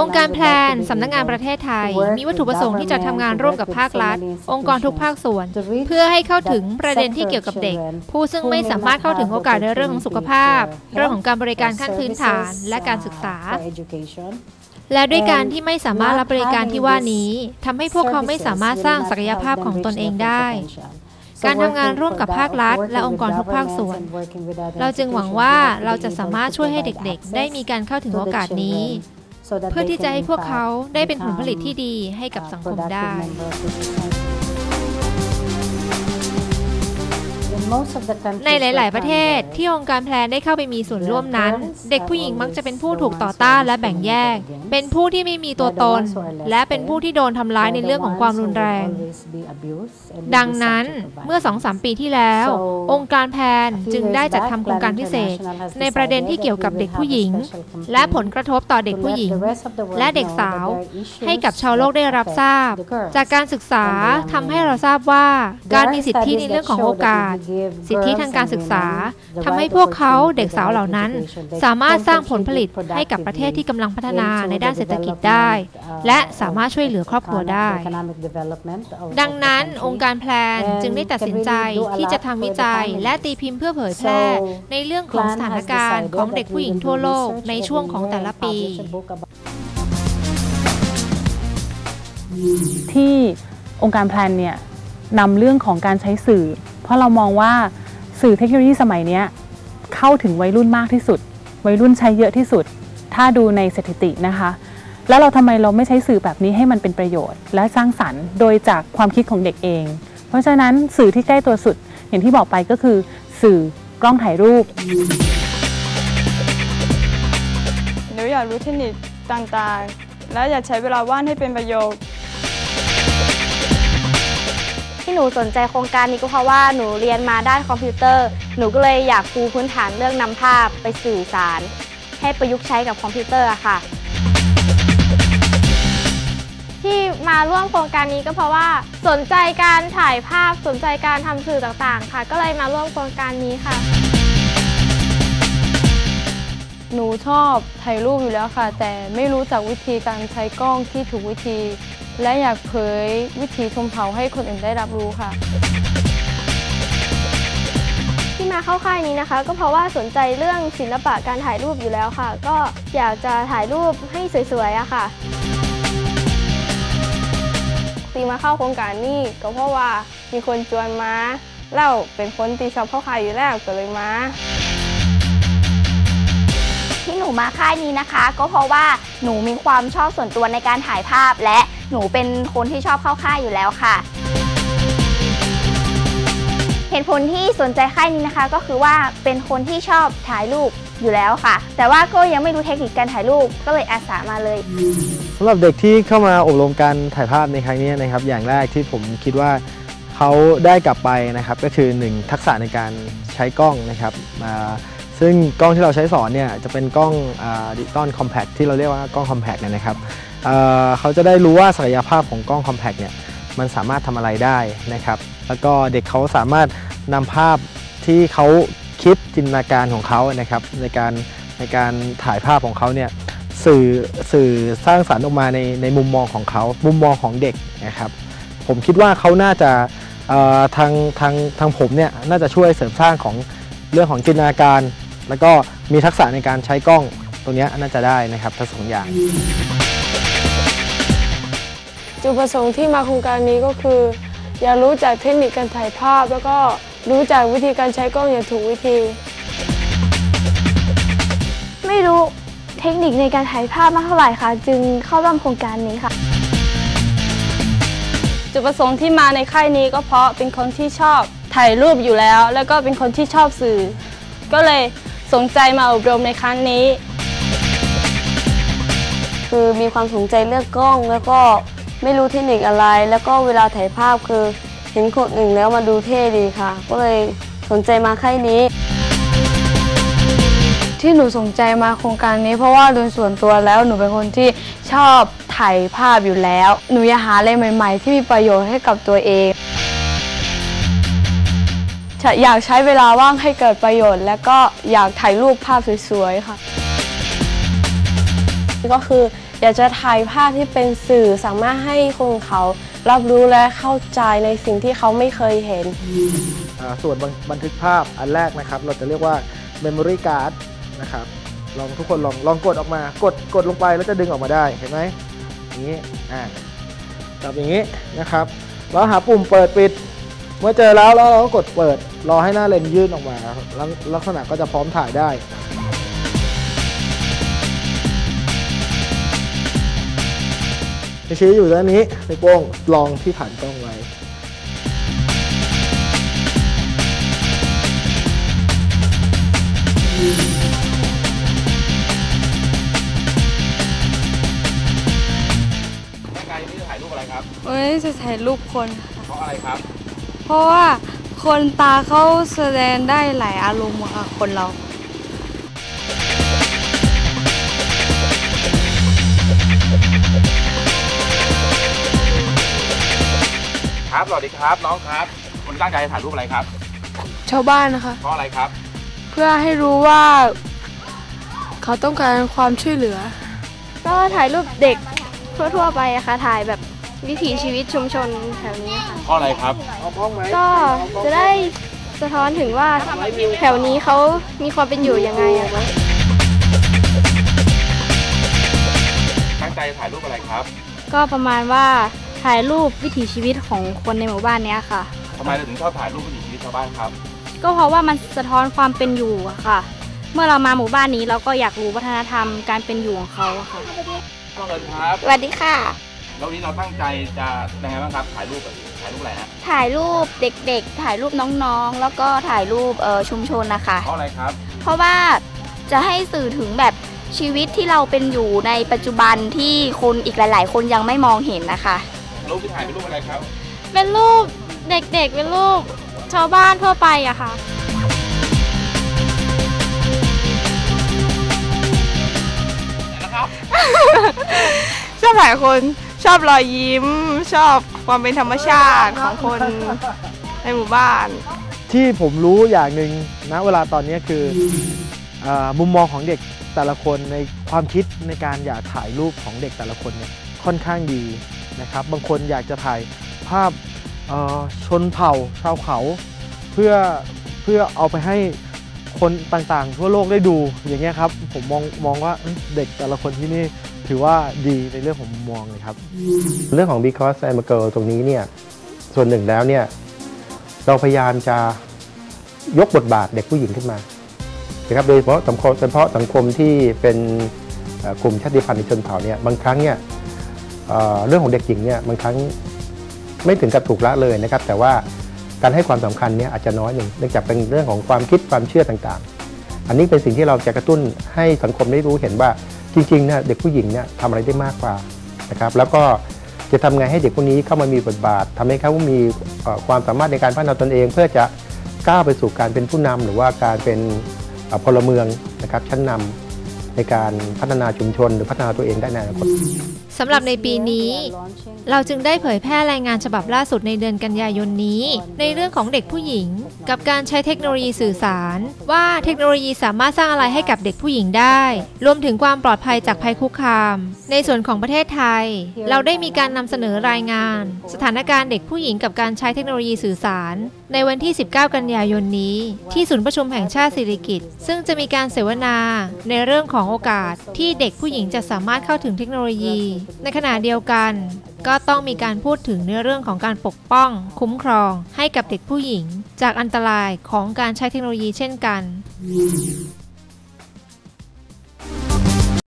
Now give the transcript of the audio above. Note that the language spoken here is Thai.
องค์การแพลน สำนักงานประเทศไทย มีวัตถุประสงค์ที่จะทำงานร่วมกับภาครัฐ องค์กรทุกภาคส่วน เพื่อให้เข้าถึงประเด็นที่เกี่ยวกับเด็ก ผู้ซึ่งไม่สามารถเข้าถึงโอกาสในเรื่องของสุขภาพ เรื่องของการบริการขั้นพื้นฐานและการศึกษา และด้วยการที่ไม่สามารถรับบริการที่ว่านี้ทำให้พวกเขาไม่สามารถสร้างศักยภาพของตนเองได้ การทำงานร่วมกับภาครัฐ และองค์กรทุกภาคส่วน เราจึงหวังว่าเราจะสามารถช่วยให้เด็กๆ ได้มีการเข้าถึงโอกาสนี้ เพื่อที่จะให้พวกเขาได้เป็นผลผลิตที่ดีให้กับสังคมได้ ในหลาย ๆ ประเทศที่องค์การแพลนได้เข้าไปมีส่วนร่วมนั้น เด็กผู้หญิงมักจะเป็นผู้ถูกต่อต้านและแบ่งแยก เป็นผู้ที่ไม่มีตัวตน และเป็นผู้ที่โดนทำร้ายในเรื่องของความรุนแรง ดังนั้นเมื่อ2-3ปีที่แล้ว องค์การแพนจึงได้จัดทำโครงการพิเศษ ในประเด็นที่เกี่ยวกับเด็กผู้หญิง และผลกระทบต่อเด็กผู้หญิง และเด็กสาว ให้กับชาวโลกได้รับทราบ จากการศึกษาทำให้เราทราบว่าการมีสิทธิในเรื่องของโอกาสสิทธิทางการศึกษาทำให้พวกเขาเด็กสาวเหล่านั้น สามารถสร้างผลผลิตให้กับประเทศที่กำลังพัฒนาในด้านเศรษฐกิจได้ และสามารถช่วยเหลือครอบครัวได้ ดังนั้นองค์การแพลนจึงได้ตัดสินใจที่จะทำวิจัย และตีพิมพ์เพื่อเผยแพร่ในเรื่องของสถานการณ์ของเด็กผู้หญิงทั่วโลกในช่วงของแต่ละปี ที่องค์การแพลนเนี่ยนำเรื่องของการใช้สื่อ เพราะเรามองว่าสื่อเทคโนโลยีสมัยนี้เข้าถึงวัยรุ่นมากที่สุด วัยรุ่นใช้เยอะที่สุด ถ้าดูในสถิตินะคะ แล้วเราทำไมเราไม่ใช้สื่อแบบนี้ให้มันเป็นประโยชน์ และสร้างสรรค์โดยจากความคิดของเด็กเอง เพราะฉะนั้นสื่อที่ใกล้ตัวสุด อย่างที่บอกไปก็คือ สื่อกล้องถ่ายรูปหนูอยากรู้เทคนิคต่างๆ และอยากใช้เวลาว่างให้เป็นประโยชน์ ที่หนูสนใจโครงการนี้ก็เพราะว่าหนูเรียนมาด้านคอมพิวเตอร์ หนูก็เลยอยากปูพื้นฐานเรื่องนำภาพไปสื่อสาร ให้ประยุกต์ใช้กับคอมพิวเตอร์ค่ะ ที่มาร่วมโครงการนี้ก็เพราะว่าสนใจการถ่ายภาพสนใจการทำสื่อต่างๆ ค่ะ ก็เลยมาร่วมโครงการนี้ค่ะ หนูชอบถ่ายรูปอยู่แล้วค่ะ แต่ไม่รู้จักวิธีการใช้กล้องที่ถูกวิธี และอยากเผยวิธีชมเผาให้คนอื่นได้รับรู้ค่ะ ที่มาเข้าค่ายนี้นะคะ ก็เพราะว่าสนใจเรื่องศิลปะการถ่ายรูปอยู่แล้วค่ะ ก็อยากจะถ่ายรูปให้สวยๆอะค่ะตีมาเข้าโครงการนี้ก็เพราะว่ามีคนชวนมาแล้วเป็นคนที่ชอบเข้าค่ายอยู่แล้วก็เลยมาที่หนูมาค่ายนี้นะคะ ก็เพราะว่าหนูมีความชอบส่วนตัวในการถ่ายภาพและ หนูเป็นคนที่ชอบเข้าค่ายอยู่แล้วค่ะ เหตุผลที่สนใจค่ายนี้นะคะ ก็คือว่าเป็นคนที่ชอบถ่ายรูปอยู่แล้วค่ะ แต่ว่าก็ยังไม่รู้เทคนิคการถ่ายรูปก็เลยอาสามาเลยสำหรับเด็กที่เข้ามาอบรมการถ่ายภาพในครั้งนี้นะครับ อย่างแรกที่ผมคิดว่าเขาได้กลับไปนะครับ ก็คือ 1 ทักษะในการใช้กล้องนะครับซึ่งกล้องที่เราใช้สอนเนี่ยจะเป็นกล้องดิจิตอลคอมแพคที่เราเรียกว่ากล้องคอมแพคเนี่ยนะครับ เขาจะได้รู้ว่าศักยภาพของกล้องคอมแพคเนี่ยมันสามารถทำอะไรได้นะครับแล้วก็เด็กเขาสามารถนำภาพที่เขาคิดจินตนาการของเขานะครับในการในการถ่ายภาพของเขาเนี่ยสื่อสื่อสร้างสรรค์ออกมาในในมุมมองของเขามุมมองของเด็กนะครับผมคิดว่าเขาน่าจะทางทางทางผมเนี่ยน่าจะช่วยเสริมสร้างของเรื่องของจินตนาการ แล้วก็มีทักษะในการใช้กล้องตรงเนี้ยน่าจะได้นะครับทั้งสองอย่าง จุดประสงค์ที่มาโครงการนี้ก็คือ อยากรู้จักเทคนิคการถ่ายภาพ แล้วก็รู้จักวิธีการใช้กล้องอย่างถูกวิธี ไม่รู้เทคนิคในการถ่ายภาพมากเท่าไหร่ค่ะ จึงเข้าร่วมโครงการนี้ค่ะ จุดประสงค์ที่มาในค่ายนี้ก็เพราะเป็นคนที่ชอบถ่ายรูปอยู่แล้ว แล้วก็เป็นคนที่ชอบสื่อ ก็เลยสนใจมาอบรมในครั้งนี้ คือมีความสนใจเรื่องกล้องแล้วก็ ไม่รู้เทคนิคอะไร แล้วก็เวลาถ่ายภาพคือ เห็นคนอื่นแล้วมาดูเท่ดีค่ะ ก็เลยสนใจมาค่ายนี้ ที่หนูสนใจมาโครงการนี้ เพราะว่าโดยส่วนตัวแล้วหนูเป็นคนที่ชอบถ่ายภาพอยู่แล้ว หนูอยากหาอะไรใหม่ ๆ ที่มีประโยชน์ให้กับตัวเองอยากใช้เวลาว่างให้เกิดประโยชน์ และก็อยากถ่ายรูปภาพสวยๆค่ะ ก็คือ อยากจะถ่ายภาพที่เป็นสื่อสามารถให้คนเขารับรู้และเข้าใจในสิ่งที่เขาไม่เคยเห็นอ่าส่วนบันทึกภาพอันแรกนะครับ เราจะเรียกว่า memory card นะครับลองทุกคนลองลองกดออกมากดกดลงไปแล้วจะดึงออกมาได้เห็นไหมนี้อ่าจับอย่างนี้นะครับแล้วหาปุ่มเปิดปิด เมื่อเจอแล้วแล้วเราก็กดเปิด รอให้หน้าเลนส์ยื่นออกมาแล้วลักษณะก็จะพร้อมถ่ายได้ ชี้อยู่ด้านนี้ในวโป้งลองที่ผ่านกล้องไว้ไกลนี่จะถ่ายรูปอะไรครับวันนี้จะถ่ายรูปคน เพราะอะไรครับ เพราะว่าคนตาเขาแสดงได้หลายอารมณ์อะค่ะคนเรา ครับสวัสดีครับ น้องครับคุณตั้งใจจะถ่ายรูปอะไรครับ ชาวบ้านนะคะ เพราะอะไรครับ เพื่อให้รู้ว่า เขาต้องการความช่วยเหลือ ก็ถ่ายรูปเด็กทั่วๆไปอะค่ะถ่ายแบบวิถีชีวิตชุมชนแถวนี้ค่ะ เพราะอะไรครับ ก็จะได้สะท้อนถึงว่าแถวนี้เขามีความเป็นอยู่ยังไงอะคะตั้งใจจะถ่ายรูปอะไรครับ ก็ประมาณว่า ถ่ายรูปวิถีชีวิตของคนในหมู่บ้านเนี้ยค่ะ ทำไมเราถึงชอบถ่ายรูปวิถีชีวิตชาวบ้านครับ ก็เพราะว่ามันสะท้อนความเป็นอยู่อะค่ะ เมื่อเรามาหมู่บ้านนี้เราก็อยากรู้วัฒนธรรมการเป็นอยู่ของเขาอะค่ะน้องเอิญครับ สวัสดีค่ะ แล้ววันนี้เราตั้งใจจะยังไงบ้างครับ ถ่ายรูปแบบถ่ายรูปอะไรฮะถ่ายรูปเด็กๆ ถ่ายรูปน้องๆ แล้วก็ถ่ายรูปเอ่อชุมชนนะคะ เพราะอะไรครับ เพราะว่าจะให้สื่อถึงแบบชีวิตที่เราเป็นอยู่ในปัจจุบันที่คนอีกหลาย ๆ คนยังไม่มองเห็นนะคะ รูปที่ถ่ายเป็นรูปอะไรครับเป็นรูปเด็กๆ เป็นรูปชาวบ้านทั่วไปอะค่ะชอบถ่ายคนชอบรอยยิ้ม ชอบความเป็นธรรมชาติของคนในหมู่บ้าน ที่ผมรู้อย่างหนึ่งนะเวลาตอนนี้คืออามุมมองของเด็กแต่ละคนในความคิดในการอยากถ่ายรูปของเด็กแต่ละคนเนี่ยค่อนข้างดี นะครับ บางคนอยากจะถ่ายภาพชนเผ่าชาวเขา เพื่อเพื่อเอาไปให้คนต่างๆ ทั่วโลกได้ดูอย่างเงี้ยครับ ผมมองมองว่าเด็กแต่ละคนที่นี่ถือว่าดีในเรื่องของมองเลยครับ เรื่องของ because I'm a girl ตรงนี้เนี่ยส่วนหนึ่งแล้วเนี่ยเราพยายามจะยกบทบาทเด็กผู้หญิงขึ้นมานะครับโดยเฉพาะสังคมเฉพาะสังคมที่เป็นกลุ่มชาติพันธุ์ในชนเผ่าเนี่ยบางครั้งเนี่ย เรื่องของเด็กหญิงเนี่ยบางครั้งไม่ถึงกับถูกละเลยนะครับ แต่ว่าการให้ความสำคัญเนี่ยอาจจะน้อยหนึ่งเนื่องจากเป็นเรื่องของความคิดความเชื่อต่างๆ อันนี้เป็นสิ่งที่เราจะกระตุ้นให้สังคมได้รู้เห็นว่าจริงๆเนี่ยเด็กผู้หญิงเนี่ยทำอะไรได้มากกว่านะครับ แล้วก็จะทำไงให้เด็กพวกนี้เข้ามามีบทบาททำให้เขามีความสามารถในการพัฒนาตนเอง เพื่อจะก้าวไปสู่การเป็นผู้นำหรือว่าการเป็นพลเมืองนะครับชั้นนำในการพัฒนาชุมชน หรือพัฒนาตัวเองได้ในอนาคต สำหรับในปีนี้ เราจึงได้เผยแพร่รายงานฉบับล่าสุดในเดือนกันยายนนี้ ในเรื่องของเด็กผู้หญิง กับการใช้เทคโนโลยีสื่อสาร ว่าเทคโนโลยีสามารถสร้างอะไรให้กับเด็กผู้หญิงได้ รวมถึงความปลอดภัยจากภัยคุกคาม ในส่วนของประเทศไทย เราได้มีการนำเสนอรายงาน สถานการณ์เด็กผู้หญิงกับการใช้เทคโนโลยีสื่อสาร ในวันที่ 19 กันยายนนี้ ที่ศูนย์ประชุมแห่งชาติสิริกิติ์ซึ่งจะมีการเสวนา ในเรื่องของโอกาสที่เด็กผู้หญิงจะสามารถเข้าถึงเทคโนโลยีในขณะเดียวกัน ก็ต้องมีการพูดถึงในเรื่องของการปกป้อง คุ้มครองให้กับเด็กผู้หญิง จากอันตรายของการใช้เทคโนโลยีเช่นกัน